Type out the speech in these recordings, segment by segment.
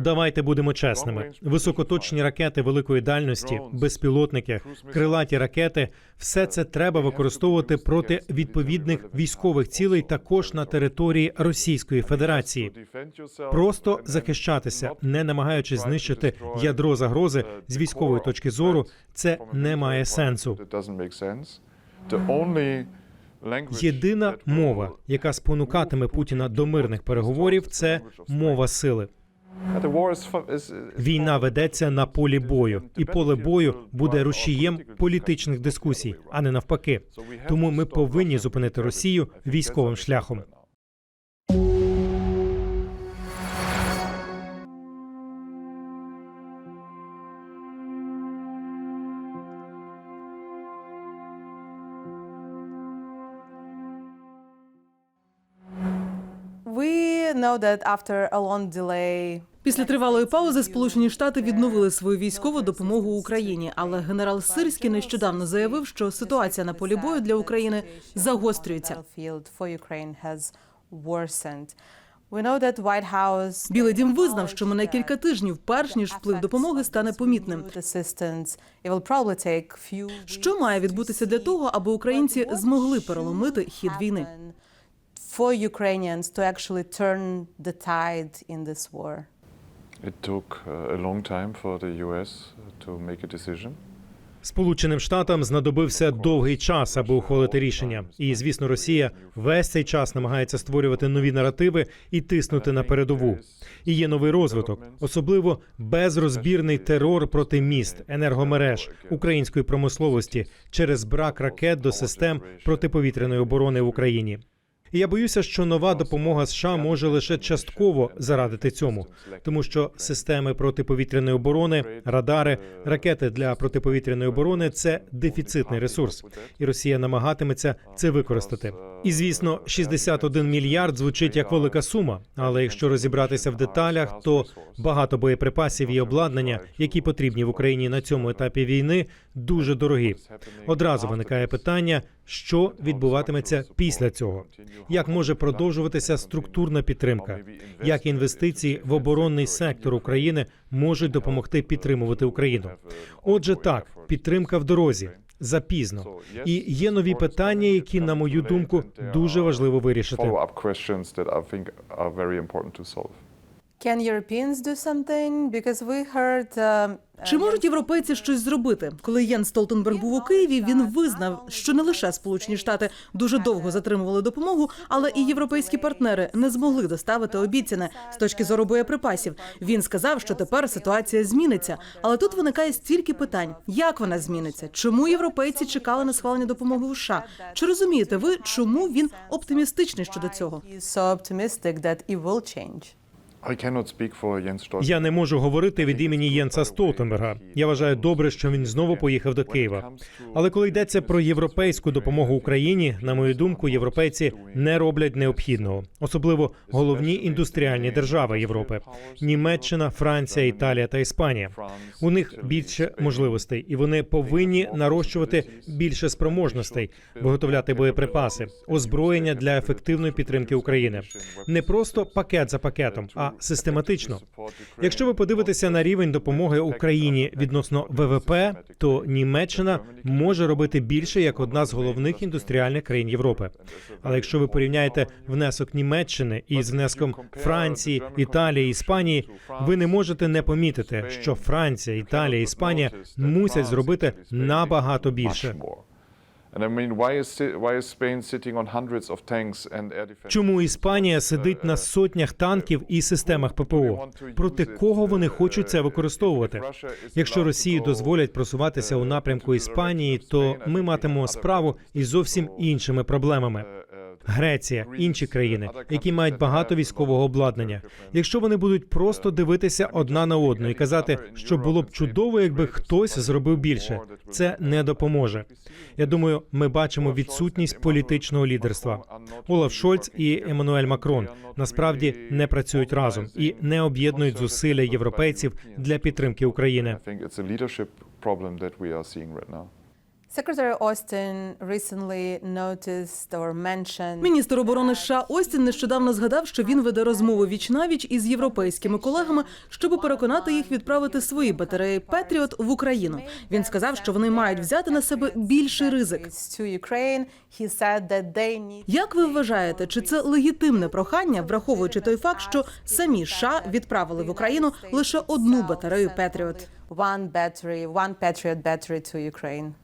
Давайте будемо чесними. Високоточні ракети великої дальності, безпілотники, крилаті ракети все це треба використовувати проти відповідних військових цілей також на території Російської Федерації. Просто захищатися, не намагаючись знищити ядро загрози з військової точки зору, це не має сенсу. Єдина мова, яка спонукатиме Путіна до мирних переговорів, це мова сили. Війна ведеться на полі бою, і поле бою буде рушієм політичних дискусій, а не навпаки. Тому ми повинні зупинити Росію військовим шляхом. Know that after a long delay, Після тривалої паузи Сполучені Штати відновили свою військову допомогу Україні, але генерал Сирський нещодавно заявив, що ситуація на полі бою для України загострюється. Білий дім визнав, що мине кілька тижнів, перш ніж вплив допомоги стане помітним. Що має відбутися для того, аби українці змогли переломити хід війни? For Ukrainians to actually turn the tide in this war. It took uh, a long time for the US to make a decision. Сполученим Штатам знадобився довгий час, аби ухвалити рішення. І звісно, Росія весь цей час намагається створювати нові наративи і тиснути на передову. І є новий розвиток, особливо безрозбірний терор проти міст, енергомереж української промисловості через брак ракет до систем протиповітряної оборони в Україні. І я боюся, що нова допомога США може лише частково зарадити цьому, тому що системи протиповітряної оборони, радари, ракети для протиповітряної оборони це дефіцитний ресурс, і Росія намагатиметься це використати. І звісно, 61 мільярд звучить як велика сума. Але якщо розібратися в деталях, то багато боєприпасів і обладнання, які потрібні в Україні на цьому етапі війни, дуже дорогі. Одразу виникає питання, що відбуватиметься після цього, як може продовжуватися структурна підтримка, як інвестиції в оборонний сектор України можуть допомогти підтримувати Україну. Отже, так, підтримка в дорозі запізно, і є нові питання, які, на мою думку, дуже важливо вирішити. Can Europeans do something? Because we heard um, Чи можуть європейці щось зробити? Коли Єн Столтенберг був у Києві, він визнав, що не лише Сполучені Штати дуже довго затримували допомогу, але і європейські партнери не змогли доставити обіцяне з точки зору боєприпасів. Він сказав, що тепер ситуація зміниться. Але тут виникає стільки питань: як вона зміниться? Чому європейці чекали на схвалення допомоги у США? Чи розумієте ви, чому він оптимістичний щодо цього? Я не можу говорити від імені Єнса Столтенберга. Я вважаю добре, що він знову поїхав до Києва. Але коли йдеться про європейську допомогу Україні, на мою думку, європейці не роблять необхідного, особливо головні індустріальні держави Європи: Німеччина, Франція, Італія та Іспанія. У них більше можливостей, і вони повинні нарощувати більше спроможностей, виготовляти боєприпаси, озброєння для ефективної підтримки України. Не просто пакет за пакетом, а систематично. Якщо ви подивитеся на рівень допомоги Україні відносно ВВП, то Німеччина може робити більше як одна з головних індустріальних країн Європи. Але якщо ви порівняєте внесок Німеччини із внеском Франції, Італії, Іспанії, ви не можете не помітити, що Франція, Італія, Іспанія мусять зробити набагато більше. Чому Іспанія сидить на сотнях танків і системах ППО? Проти кого вони хочуть це використовувати? Якщо Росії дозволять просуватися у напрямку Іспанії, то ми матимемо справу із зовсім іншими проблемами. Греція, інші країни, які мають багато військового обладнання. Якщо вони будуть просто дивитися одна на одну і казати, що було б чудово, якби хтось зробив більше, це не допоможе. Я думаю, ми бачимо відсутність політичного лідерства. Олаф Шольц і Еммануель Макрон насправді не працюють разом і не об'єднують зусилля європейців для підтримки України. Міністр оборони США Остін нещодавно згадав, що він веде розмови віч-навіч із європейськими колегами, щоб переконати їх відправити свої батареї Петріот в Україну. Він сказав, що вони мають взяти на себе більший ризик. Як ви вважаєте, чи це легітимне прохання, враховуючи той факт, що самі США відправили в Україну лише одну батарею Петріот? one battery, one Patriot battery to Ukraine.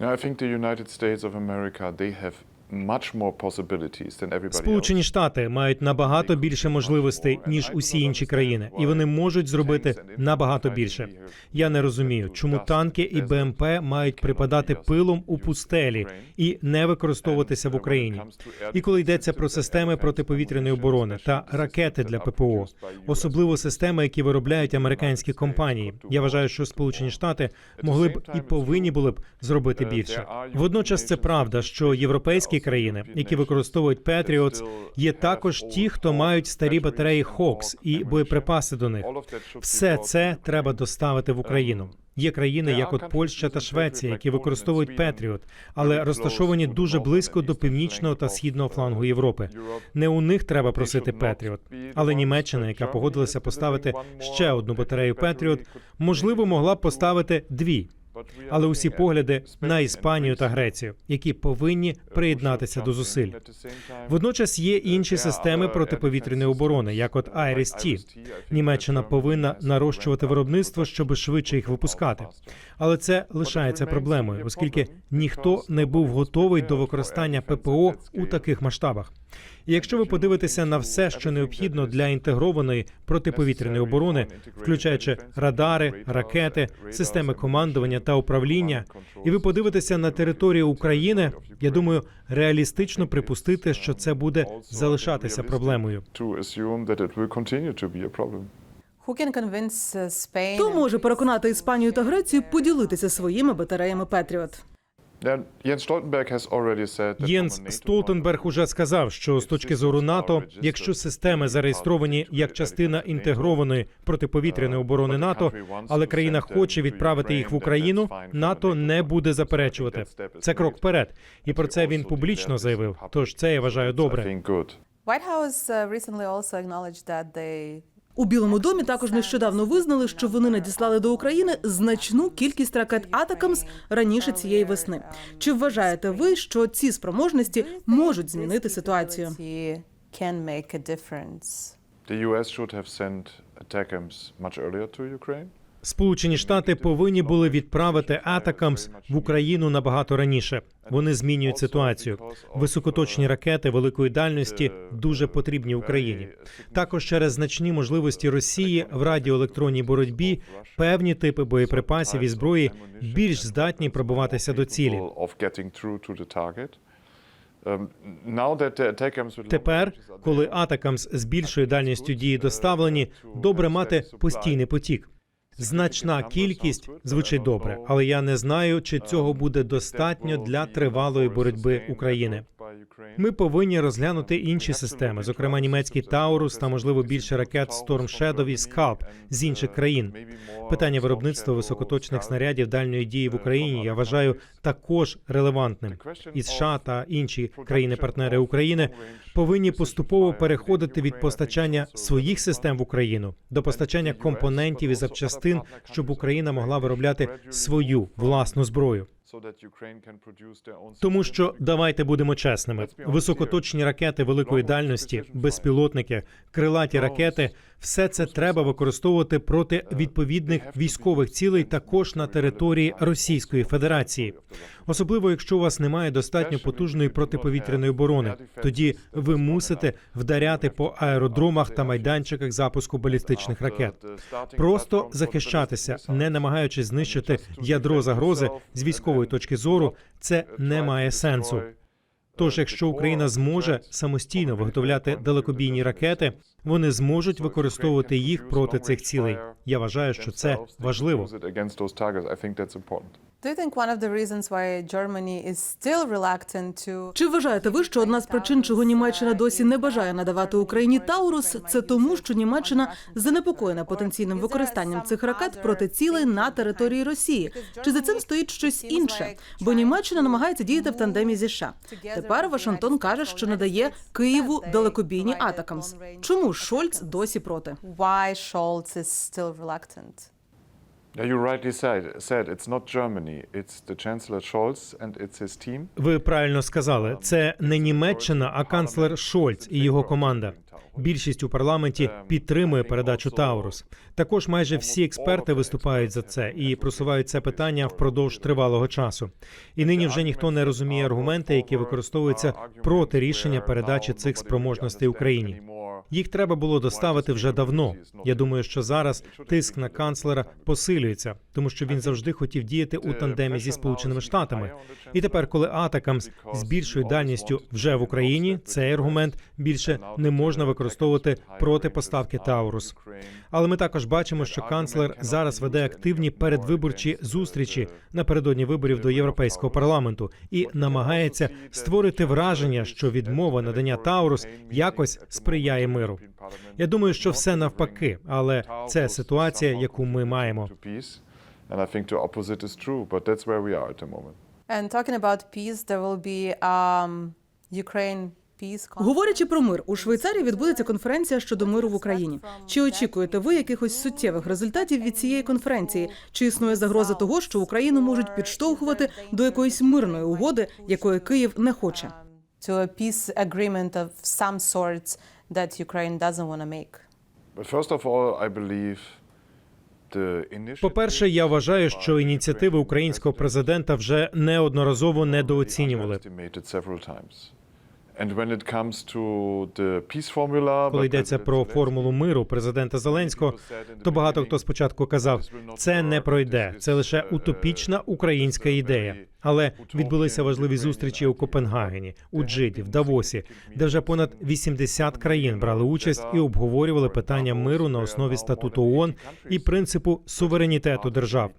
I think the United States of America they have much more possibilities than everybody Сполучені. Штати мають набагато більше можливостей ніж усі інші країни, і вони можуть зробити набагато більше. Я не розумію, чому танки і БМП мають припадати пилом у пустелі і не використовуватися в Україні. І коли йдеться про системи протиповітряної оборони та ракети для ППО, особливо системи, які виробляють американські компанії. Я вважаю, що Сполучені Штати могли б і повинні були б зробити більше. Водночас це правда, що європейські країни, які використовують Patriots, є також ті, хто мають старі батареї Hawks і боєприпаси до них. Все це треба доставити в Україну. Є країни, як от Польща та Швеція, які використовують Петріот, але розташовані дуже близько до північного та східного флангу Європи. Не у них треба просити Петріот, але Німеччина, яка погодилася поставити ще одну батарею Петріот, можливо, могла б поставити дві. Але усі погляди на Іспанію та Грецію, які повинні приєднатися до зусиль. Водночас є інші системи протиповітряної оборони, як от IRIS-T. Німеччина повинна нарощувати виробництво, щоб швидше їх випускати. Але це лишається проблемою, оскільки ніхто не був готовий до використання ППО у таких масштабах. І якщо ви подивитеся на все, що необхідно для інтегрованої протиповітряної оборони, включаючи радари, ракети, системи командування та управління, і ви подивитеся на територію України, я думаю, реалістично припустити, що це буде залишатися проблемою. Uh? Хто може переконати Іспанію та Грецію поділитися своїми батареями Петріот? Yeah, Jens Stoltenberg has already said that Єнс from a NATO Столтенберг уже сказав, що з точки зору НАТО, якщо системи зареєстровані як частина інтегрованої протиповітряної оборони НАТО, але країна хоче відправити їх в Україну, НАТО не буде заперечувати. Це крок вперед, і про це він публічно заявив. Тож це я вважаю I добре. У Білому домі також нещодавно визнали, що вони надіслали до України значну кількість ракет Атакамс раніше цієї весни. Чи вважаєте ви, що ці спроможності можуть змінити ситуацію? capability can make a difference. The US should have sent ATACMS much earlier to Ukraine. Сполучені Штати повинні були відправити Атакамс в Україну набагато раніше. Вони змінюють ситуацію. Високоточні ракети великої дальності дуже потрібні Україні. Також через значні можливості Росії в радіоелектронній боротьбі певні типи боєприпасів і зброї більш здатні пробиватися до цілі. Тепер, коли Атакамс з більшою дальністю дії доставлені, добре мати постійний потік. Значна кількість звучить добре, але я не знаю, чи цього буде достатньо для тривалої боротьби України. Ми повинні розглянути інші системи, зокрема німецький Таурус та можливо більше ракет Storm Shadow і Scalp з інших країн. Питання виробництва високоточних снарядів дальньої дії в Україні я вважаю також релевантним. І США та інші країни-партнери України повинні поступово переходити від постачання своїх систем в Україну до постачання компонентів і запчастин, щоб Україна могла виробляти свою власну зброю. Тому що давайте будемо чесними: високоточні ракети великої дальності, безпілотники, крилаті ракети все це треба використовувати проти відповідних військових цілей також на території Російської Федерації, особливо якщо у вас немає достатньо потужної протиповітряної оборони. Тоді ви мусите вдаряти по аеродромах та майданчиках запуску балістичних ракет. Просто захищатися, не намагаючись знищити ядро загрози з військової точки зору, це не має сенсу. Тож, якщо Україна зможе самостійно виготовляти далекобійні ракети, вони зможуть використовувати їх проти цих цілей. Я вважаю, що це важливо. Чи вважаєте ви, що одна з причин, чого Німеччина досі не бажає надавати Україні Таурус, це тому, що Німеччина занепокоєна потенційним використанням цих ракет проти цілей на території Росії? Чи за цим стоїть щось інше? Бо Німеччина намагається діяти в тандемі зі США. Тепер Вашингтон каже, що надає Києву далекобійні атакамс. Чому Шольц досі проти? why Scholz is still reluctant? You rightly said, said it's not Germany, it's the Chancellor Scholz and it's his team. Ви правильно сказали, це не Німеччина, а канцлер Шольц і його команда. Більшість у парламенті підтримує передачу Таурус. Також майже всі експерти виступають за це і просувають це питання впродовж тривалого часу. І нині вже ніхто не розуміє аргументи, які використовуються проти рішення передачі цих спроможностей Україні. Їх треба було доставити вже давно. Я думаю, що зараз тиск на канцлера посилюється, тому що він завжди хотів діяти у тандемі зі сполученими штатами. І тепер, коли Атакамс з більшою дальністю вже в Україні, цей аргумент більше не можна використовувати проти поставки Таурус. Але ми також бачимо, що канцлер зараз веде активні передвиборчі зустрічі напередодні виборів до європейського парламенту і намагається створити враження, що відмова надання Таурус якось сприяє миру. Я думаю, що все навпаки, але це ситуація, яку ми маємо. And I think the opposite is true, but that's where we are at the moment. And talking about peace, there will be um, Ukraine. Говорячи про мир, у Швейцарії відбудеться конференція щодо миру в Україні. Чи очікуєте ви якихось суттєвих результатів від цієї конференції? Чи існує загроза того, що Україну можуть підштовхувати до якоїсь мирної угоди, якої Київ не хоче? to a peace agreement of some sorts that Ukraine doesn't want to make. But first of all, I believe the По-перше, я вважаю, що ініціативи українського президента вже неодноразово недооцінювали. Коли йдеться про формулу миру президента Зеленського, то багато хто спочатку казав, це не пройде, це лише утопічна українська ідея. Але відбулися важливі зустрічі у Копенгагені, у Джиді, в Давосі, де вже понад 80 країн брали участь і обговорювали питання миру на основі статуту ООН і принципу суверенітету держав.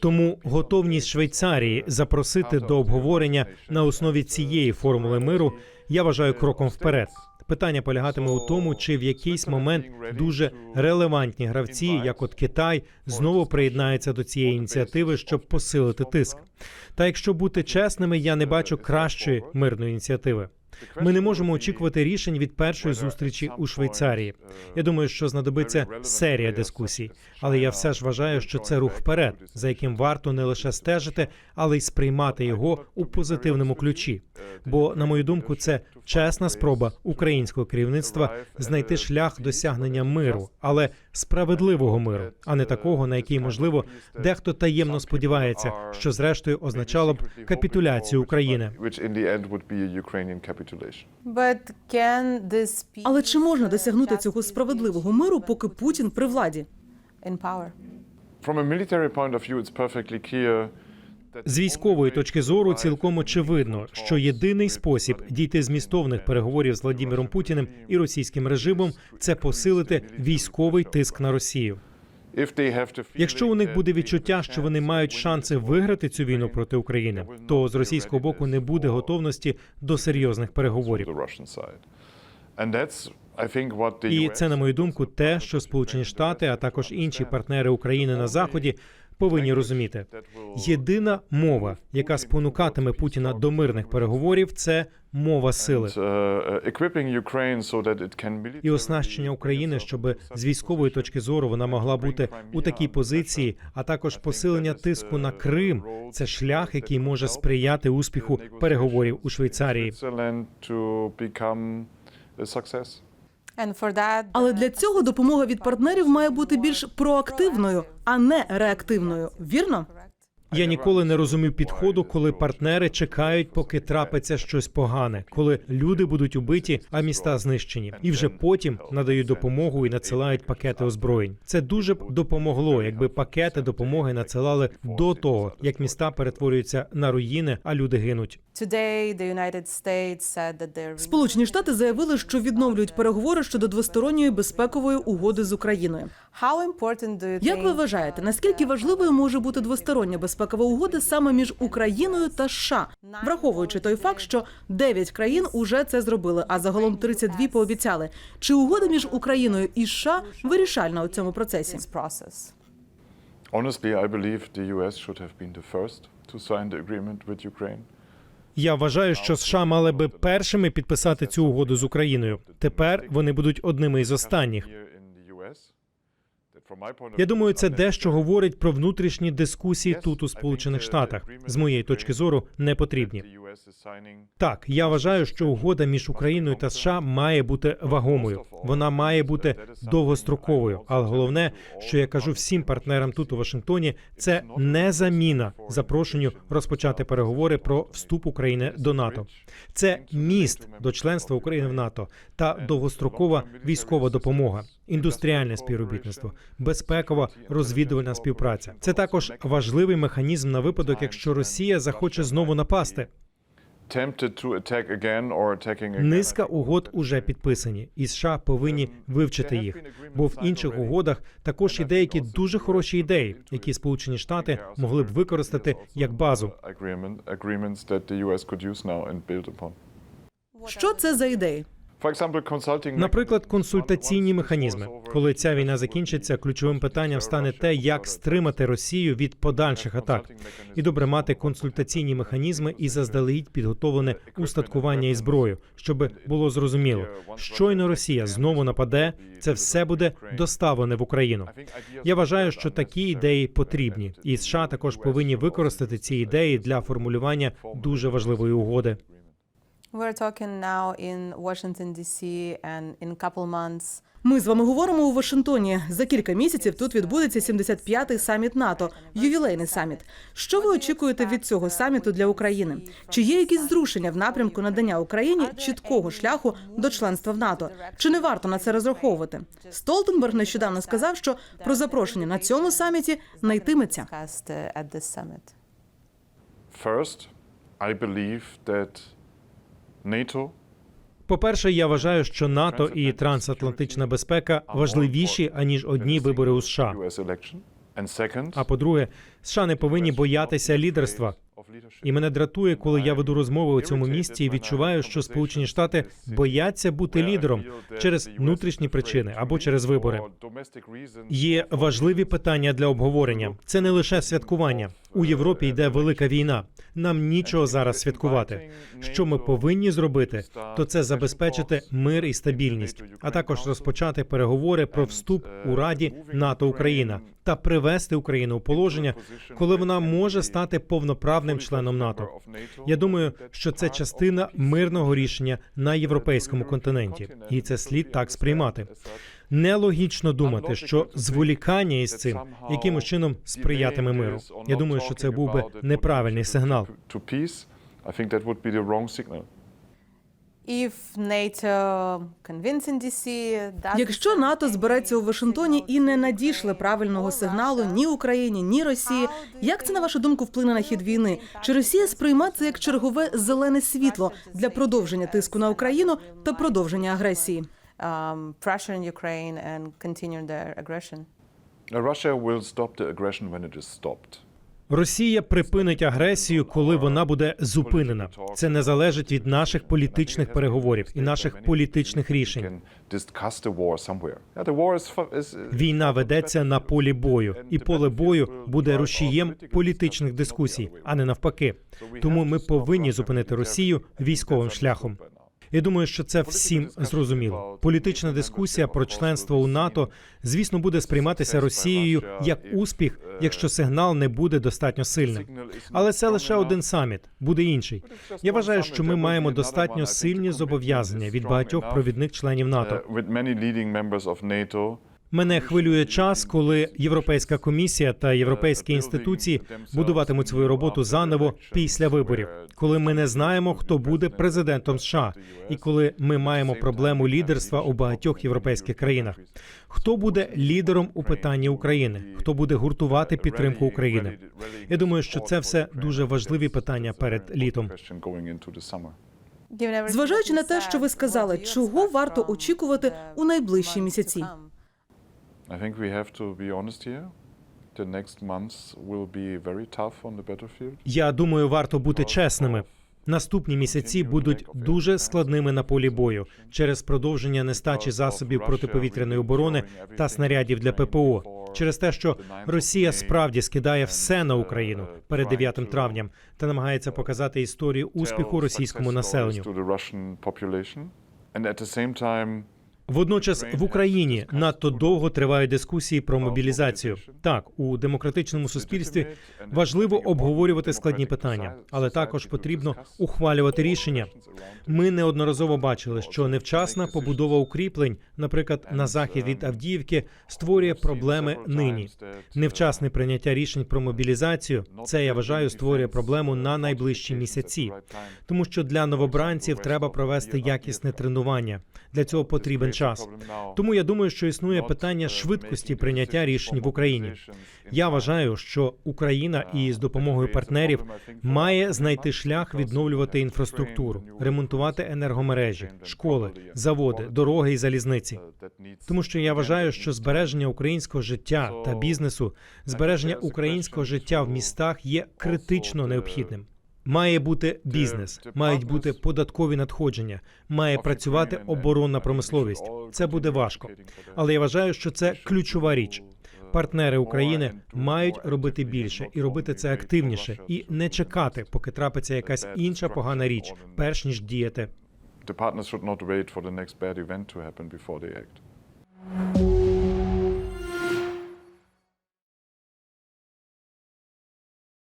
Тому готовність Швейцарії запросити до обговорення на основі цієї формули миру я вважаю кроком вперед. Питання полягатиме у тому, чи в якийсь момент дуже релевантні гравці, як от Китай, знову приєднаються до цієї ініціативи, щоб посилити тиск. Та якщо бути чесними, я не бачу кращої мирної ініціативи. Ми не можемо очікувати рішень від першої зустрічі у Швейцарії. Я думаю, що знадобиться серія дискусій, але я все ж вважаю, що це рух вперед, за яким варто не лише стежити, але й сприймати його у позитивному ключі. Бо, на мою думку, це чесна спроба українського керівництва знайти шлях досягнення миру, але справедливого миру, а не такого, на який можливо дехто таємно сподівається, що зрештою означало б капітуляцію України. Але чи можна досягнути цього справедливого миру, поки Путін при владі? in power? From a military point of view, it's perfectly clear that З військової точки зору цілком очевидно, що єдиний спосіб дійти змістовних переговорів з Владіміром Путіним і російським режимом це посилити військовий тиск на Росію. Якщо у них буде відчуття, що вони мають шанси виграти цю війну проти України, то з російського боку не буде готовності до серйозних переговорів. І це, на мою думку, те, що Сполучені Штати, а також інші партнери України на заході повинні розуміти. Єдина мова, яка спонукатиме Путіна до мирних переговорів, це мова сили. uh, uh, І оснащення України, щоб з військової точки зору вона могла бути у такій позиції, а також посилення тиску на Крим. Це шлях, який може сприяти успіху переговорів у Швейцарії. Але для цього допомога від партнерів має бути більш проактивною, а не реактивною. Вірно? Я ніколи не розумів підходу, коли партнери чекають, поки трапиться щось погане, коли люди будуть убиті, а міста знищені, і вже потім надають допомогу і надсилають пакети озброєнь. Це дуже б допомогло, якби пакети допомоги надсилали до того, як міста перетворюються на руїни, а люди гинуть. Сполучені Штати заявили, що відновлюють переговори щодо двосторонньої безпекової угоди з Україною. How important do you Як ви вважаєте, наскільки важливою може бути двостороння безпекова угода саме між Україною та США, враховуючи той факт, що 9 країн уже це зробили, а загалом 32 пообіцяли. Чи угода між Україною і США вирішальна у цьому процесі? Honestly, I believe the US should have been the first to sign the agreement with Ukraine. Я вважаю, що США мали би першими підписати цю угоду з Україною. Тепер вони будуть одними із останніх. Here in the US, that from my point of Я думаю, це дещо говорить про внутрішні дискусії тут у Сполучених Штатах. З моєї точки зору не потрібні. Так, я вважаю, що угода між Україною та США має бути вагомою. Вона має бути довгостроковою. Але головне, що я кажу всім партнерам тут у Вашингтоні, це не заміна запрошенню розпочати переговори про вступ України до НАТО. Це міст до членства України в НАТО та довгострокова військова допомога, індустріальне співробітництво, безпекова розвідувальна співпраця. Це також важливий механізм на випадок, якщо Росія захоче знову напасти. Низка угод уже підписані, і США повинні вивчити їх. Бо в інших угодах також є деякі дуже хороші ідеї, які Сполучені Штати могли б використати як базу. Що це за ідеї? Наприклад, консультаційні механізми. Коли ця війна закінчиться, ключовим питанням стане те, як стримати Росію від подальших атак. І добре мати консультаційні механізми і заздалегідь підготовлене устаткування і зброю, щоб було зрозуміло, щойно Росія знову нападе, це все буде доставлене в Україну. Я вважаю, що такі ідеї потрібні, і США також повинні використати ці ідеї для формулювання дуже важливої угоди. We're talking now in Washington D.C. and in a couple months. Ми з вами говоримо у Вашингтоні. За кілька місяців тут відбудеться 75-й саміт НАТО, ювілейний саміт. Що ви очікуєте від цього саміту для України? Чи є якісь зрушення в напрямку надання Україні чіткого шляху до членства в НАТО? Чи не варто на це розраховувати? Столтенберг нещодавно сказав, що про запрошення на цьому саміті не йтиметься. Discussed at this summit. First, I believe that NATO По-перше, я вважаю, що НАТО і трансатлантична безпека важливіші аніж одні вибори у США. А по-друге, США не повинні боятися лідерства. І мене дратує, коли я веду розмови у цьому місці і відчуваю, що Сполучені Штати бояться бути лідером через внутрішні причини або через вибори. Є важливі питання для обговорення. Це не лише святкування. У Європі йде велика війна. Нам нічого зараз святкувати. Що ми повинні зробити, то це забезпечити мир і стабільність, а також розпочати переговори про вступ у Раді НАТО Україна та привести Україну у положення, коли вона може стати повноправним членом НАТО. Я думаю, що це частина мирного рішення на європейському континенті, і це слід так сприймати. Нелогічно думати, що зволікання із цим якимось чином сприятиме миру. Я думаю, що це був би неправильний сигнал. Якщо НАТО збереться у Вашингтоні і не надійшли правильного сигналу ні Україні, ні Росії, як це на вашу думку вплине на хід війни? Чи Росія сприйме це як чергове зелене світло для продовження тиску на Україну та продовження агресії? um, Russia will stop the aggression when it is stopped. Росія припинить агресію, коли вона буде зупинена. Це не залежить від наших політичних переговорів і наших політичних рішень. Війна ведеться на полі бою, і поле бою буде рушієм політичних дискусій, а не навпаки. Тому ми повинні зупинити Росію військовим шляхом. Я думаю, що це всім зрозуміло. Політична дискусія про членство у НАТО, звісно, буде сприйматися Росією як успіх, якщо сигнал не буде достатньо сильним. Але це лише один саміт, буде інший. Я вважаю, що ми маємо достатньо сильні зобов'язання від багатьох провідних членів НАТО. Мене хвилює час, коли Європейська комісія та європейські інституції будуватимуть свою роботу заново після виборів, коли ми не знаємо, хто буде президентом США, і коли ми маємо проблему лідерства у багатьох європейських країнах. Хто буде лідером у питанні України? Хто буде гуртувати підтримку України? Я думаю, що це все дуже важливі питання перед літом. Зважаючи на те, що ви сказали, чого варто очікувати у найближчі місяці? I think we have to be honest here. The next months will be very tough on the battlefield. Я думаю, варто бути чесними. Наступні місяці будуть дуже складними на полі бою через продовження нестачі засобів протиповітряної оборони та снарядів для ППО, через те, що Росія справді скидає все на Україну перед 9 травням та намагається показати історію успіху російському населенню. Водночас в Україні надто довго тривають дискусії про мобілізацію. Так, у демократичному суспільстві важливо обговорювати складні питання, але також потрібно ухвалювати рішення. Ми неодноразово бачили, що невчасна побудова укріплень, наприклад, на захід від Авдіївки, створює проблеми нині. Невчасне прийняття рішень про мобілізацію це я вважаю створює проблему на найближчі місяці, тому що для новобранців треба провести якісне тренування. Для цього потрібен час. Тому я думаю, що існує питання швидкості прийняття рішень в Україні. Я вважаю, що Україна і з допомогою партнерів має знайти шлях відновлювати інфраструктуру, ремонтувати енергомережі, школи, заводи, дороги і залізниці. Тому що я вважаю, що збереження українського життя та бізнесу, збереження українського життя в містах є критично необхідним. Має бути бізнес, мають бути податкові надходження, має працювати оборонна промисловість. Це буде важко, але я вважаю, що це ключова річ. Партнери України мають робити більше і робити це активніше, і не чекати, поки трапиться якась інша погана річ, перш ніж діяти. The partners should not wait for the next bad event to happen before they act.